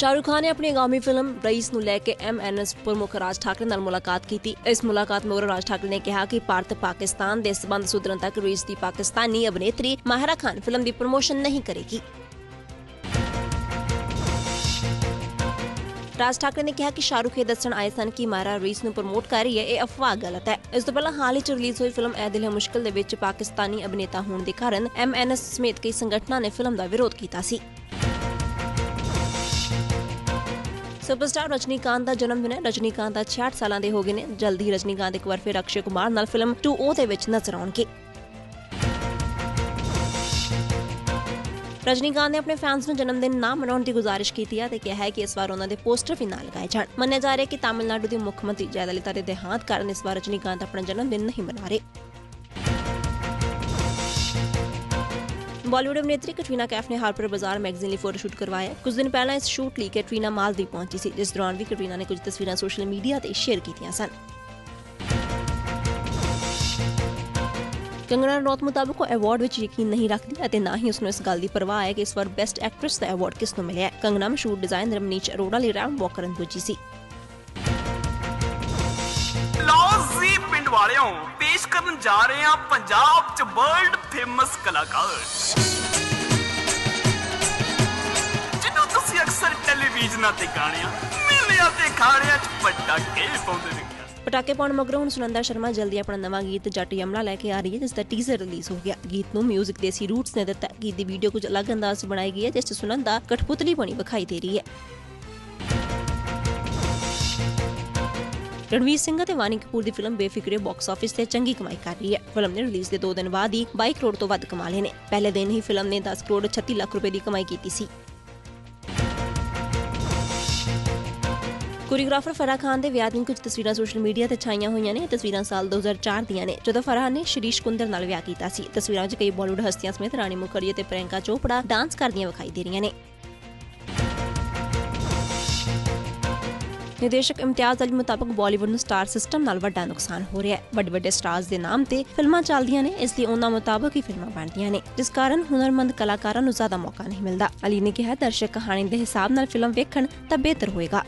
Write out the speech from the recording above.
ਸ਼ਾਹਰੁਖ ਖਾਨ ਨੇ ਆਪਣੀ ਆਗਾਮੀ ਫਿਲਮ ਰਈਸ ਨੂੰ ਲੈ ਕੇ ਐਮਐਨਐਸ ਪ੍ਰਮੁੱਖ ਰਾਜ ਠਾਕਰੇ ਨਾਲ ਮੁਲਾਕਾਤ ਕੀਤੀ। ਇਸ ਮੁਲਾਕਾਤ ਮਗਰੋਂ ਰਾਜ ਠਾਕਰੇ ਨੇ ਕਿਹਾ ਕਿ ਭਾਰਤ ਪਾਕਿਸਤਾਨ ਦੇ ਸਬੰਧ ਸੁਧਰਨ ਤੱਕ ਰਈਸ ਦੀ ਪਾਕਿਸਤਾਨੀ ਅਭਿਨੇਤਰੀ ਮਾਹਿਰਾ ਖਾਨ ਫਿਲਮ ਦੀ ਪ੍ਰਮੋਸ਼ਨ ਨਹੀਂ ਕਰੇਗੀ। ਰਾਜ ਠਾਕਰੇ ਨੇ ਕਿਹਾ ਕਿ ਸ਼ਾਹਰੁਖ ਇਹ ਦੱਸਣ ਆਏ ਸਨ ਕਿ ਮਾਰਾ ਰਈਸ ਨੂੰ ਪ੍ਰਮੋਟ ਕਰ ਰਹੀ ਹੈ। ਇਹ ਅਫਵਾਹ ਗਲਤ ਹੈ। ਇਸ ਤੋਂ ਪਹਿਲਾਂ ਹਾਲ ਹੀ ਚ ਰਿਲੀਜ਼ ਹੋਈ ਫਿਲਮ ਐ ਦਿਲ ਹੈ ਮੁਸ਼ਕਿਲ ਦੇ ਵਿੱਚ ਪਾਕਿਸਤਾਨੀ ਅਭਿਨੇਤਾ ਹੋਣ ਦੇ ਕਾਰਨ ਐਮਐਨਐਸ ਸਮੇਤ ਕਈ ਸੰਗਠਨਾਂ ਨੇ ਫਿਲਮ ਦਾ ਵਿਰੋਧ ਕੀਤਾ ਸੀ। ਸੁਪਰਸਟਾਰ ਰਜਨੀਕਾਂਤ ਦਾ ਜਨਮ ਦਿਨ ਹੈ। ਰਜਨੀਕਾਂਤ ਦਾ 66 ਸਾਲਾਂ ਦੇ ਹੋ ਗਏ ਨੇ। ਜਲਦੀ ਹੀ ਰਜਨੀਕਾਂਤ ਇੱਕ ਵਾਰ ਫਿਰ ਅਕਸ਼ੇ ਕੁਮਾਰ ਨਾਲ ਫਿਲਮ 2O ਦੇ ਵਿੱਚ ਨਜ਼ਰ ਆਉਣਗੇ। ਰਜਨੀਕਾਂਤ ਨੇ ਆਪਣੇ ਫੈਨਸ ਨੂੰ ਜਨਮ ਦਿਨ ਨਾ ਮਨਾਉਣ ਦੀ ਗੁਜ਼ਾਰਿਸ਼ ਕੀਤੀ ਹੈ ਤੇ ਕਿਹਾ ਹੈ ਕਿ ਇਸ ਵਾਰ ਉਹਨਾਂ ਦੇ ਪੋਸਟਰ ਵੀ ਨਾ ਲਗਾਏ ਜਾਣ। ਮੰਨਿਆ ਜਾ ਰਿਹਾ ਹੈ ਕਿ ਤਾਮਿਲਨਾਡੂ ਦੀ ਮੁੱਖ ਮੰਤਰੀ ਜੈਲਲਿਤਾ ਦੇ ਦੇਹਾਂਤ ਕਾਰਨ ਇਸ ਵਾਰ ਰਜਨੀਕਾਂਤ ਆਪਣਾ ਜਨਮ ਦਿਨ ਨਹੀਂ ਮਨਾ ਰਹੇ। ਬਾਲੀਵੁੱਡ ਅਭਿਨੇਤਰੀ ਕੈਟਰੀਨਾ ਕੈਫ ਨੇ ਹਾਰਪਰ ਬਾਜ਼ਾਰ ਮੈਗਜ਼ੀਨ ਲਈ ਫੋਟੋਸ਼ੂਟ ਕਰਵਾਇਆ ਕੁਝ ਦਿਨ ਪਹਿਲਾਂ ਇਸ ਸ਼ੂਟ ਲਈ ਕੈਟਰੀਨਾ ਮਾਲਦੀਵ ਪਹੁੰਚੀ ਸੀ, ਜਿਸ ਦੌਰਾਨ ਵੀ ਕੈਟਰੀਨਾ ਨੇ ਕੁਝ ਤਸਵੀਰਾਂ ਸੋਸ਼ਲ ਮੀਡੀਆ ਤੇ ਸ਼ੇਅਰ ਕੀਤੀਆਂ ਸਨ। ਕੰਗਨਾ ਰਣੌਤ ਮੁਤਾਬਕ ਉਹ ਅਵਾਰਡ ਵਿੱਚ ਯਕੀਨ ਨਹੀਂ ਰੱਖਦੀ ਅਤੇ ਨਾ ਹੀ ਉਸ ਨੂੰ ਇਸ ਗੱਲ ਦੀ ਪਰਵਾਹ ਹੈ ਕਿ ਇਸ ਵਾਰ ਬੈਸਟ ਐਕਟ੍ਰੈਸ ਦਾ ਅਵਾਰਡ ਕਿਸ ਨੂੰ ਮਿਲਿਆ ਹੈ। ਕੰਗਨਾ ਮਸ਼ਹੂਰ ਡਿਜ਼ਾਈਨਰ ਰਮਨੀਸ਼ ਅਰੋੜਾ ਲਈ ਰਾਉਂਡ ਵਾਕ ਕਰਨ ਪੁੱਜੀ ਸੀ। ਵਾਲਿਓ, ਪੇਸ਼ ਕਰਨ ਜਾ ਰਹੇ ਹਾਂ ਪੰਜਾਬ ਚ ਵਰਲਡ ਫੇਮਸ ਕਲਾਕਾਰ। ਜਿਹਨੂੰ ਤੁਸੀਂ ਅਕਸਰ ਟੈਲੀਵਿਜ਼ਨਾਂ ਤੇ ਗਾਣਿਆਂ ਮੇਲਿਆਂ ਤੇ ਖਾਣਿਆਂ ਚ ਪਟਾਕੇ ਪਾਉਂਦੇ ਦੇਖਿਆ ਪਟਾਕੇ ਪਾਉਣ ਮਗਰੋਂ ਹੁਣ ਸੁਨੰਦਾ ਸ਼ਰਮਾ ਜਲਦੀ ਆਪਣਾ ਨਵਾਂ ਗੀਤ ਜੱਟ ਯਮਲਾ ਲੈ ਕੇ ਆ ਰਹੀ ਹੈ, ਜਿਸ ਦਾ ਟੀਜ਼ਰ ਰਿਲੀਜ਼ ਹੋ ਗਿਆ। ਗੀਤ ਨੂੰ 뮤직 ਦੇਸੀ ਰੂਟਸ ਨੇ ਦਿੱਤਾ। ਗੀਤ ਦੀ ਵੀਡੀਓ ਕੁਝ ਅਲੱਗ ਅੰਦਾਜ਼ ਬਣਾਈ ਗਈ ਹੈ, ਜਿਸ 'ਚ ਸੁਨੰਦਾ ਕਠਪੁਤਲੀ ਬਣੀ ਵਿਖਾਈ ਦੇ ਰਹੀ ਹੈ। ਰਣਵੀਰ ਸਿੰਘ ਅਤੇ ਵਾਨੀ ਕਪੂਰ ਦੀ ਫਿਲਮ ਬੇਫਿਕਰੇ ਬਾਕਸ ਆਫਿਸ ਤੇ ਚੰਗੀ ਕਮਾਈ ਕਰ ਰਹੀ ਹੈ। ਫਿਲਮ ਨੇ ਰਿਲੀਜ਼ ਦੇ 2 ਦਿਨ ਬਾਅਦ ਹੀ 22 ਕਰੋੜ ਤੋਂ ਵੱਧ ਕਮਾ ਲਏ ਨੇ। ਪਹਿਲੇ ਦਿਨ ਹੀ ਫਿਲਮ ਨੇ 10 ਕਰੋੜ 36 ਲੱਖ ਰੁਪਏ ਦੀ ਕਮਾਈ ਕੀਤੀ ਸੀ। ਕੋਰੀਓਗ੍ਰਾਫਰ ਫਰਾਹ ਖਾਨ ਦੇ ਵਿਆਹ ਦੀਆਂ ਕੁਝ ਤਸਵੀਰਾਂ ਸੋਸ਼ਲ ਮੀਡੀਆ ਤੇ ਛਾਈਆਂ ਹੋਈਆਂ ਨੇ। ਇਹ ਤਸਵੀਰਾਂ ਸਾਲ 2004 ਦੀਆਂ ਨੇ, ਜਦੋਂ ਫਰਾਹ ਨੇ ਸ਼ਰੀਸ਼ ਕੁੰਦਰ ਨਾਲ ਵਿਆਹ ਕੀਤਾ ਸੀ। ਤਸਵੀਰਾਂ ਚ ਕਈ ਬਾਲੀਵੁੱਡ ਹਸਤੀਆਂ ਸਮੇਤ ਰਾਣੀ ਮੁਖਰਜੀ ਅਤੇ ਪ੍ਰਿਯੰਕਾ ਚੋਪੜਾ ਡਾਂਸ ਕਰਦੀਆਂ ਵਿਖਾਈ ਦੇ ਰਹੀਆਂ ਨੇ। ਨਿਰਦੇਸ਼ਕ ਇਮਤਿਆਜ਼ ਅਲੀ ਮੁਤਾਬਕ ਬਾਲੀਵੁੱਡ ਨੂੰ ਸਟਾਰ ਸਿਸਟਮ ਨਾਲ ਵੱਡਾ ਨੁਕਸਾਨ ਹੋ ਰਿਹਾ ਹੈ। ਵੱਡੇ ਵੱਡੇ ਸਟਾਰਸ ਦੇ ਨਾਮ ਤੇ ਫਿਲਮਾਂ ਚੱਲਦੀਆਂ ਨੇ, ਇਸ ਲਈ ਉਹਨਾਂ ਮੁਤਾਬਕ ਹੀ ਫਿਲਮਾਂ ਬਣਦੀਆਂ ਨੇ, ਜਿਸ ਕਾਰਨ ਹੁਨਰਮੰਦ ਕਲਾਕਾਰਾਂ ਨੂੰ ਜ਼ਿਆਦਾ ਮੌਕਾ ਨਹੀਂ ਮਿਲਦਾ। ਅਲੀ ਨੇ ਕਿਹਾ, ਦਰਸ਼ਕ ਕਹਾਣੀ ਦੇ ਹਿਸਾਬ ਨਾਲ ਫਿਲਮ ਵੇਖਣ ਤਾਂ ਬਿਹਤਰ ਹੋਏਗਾ।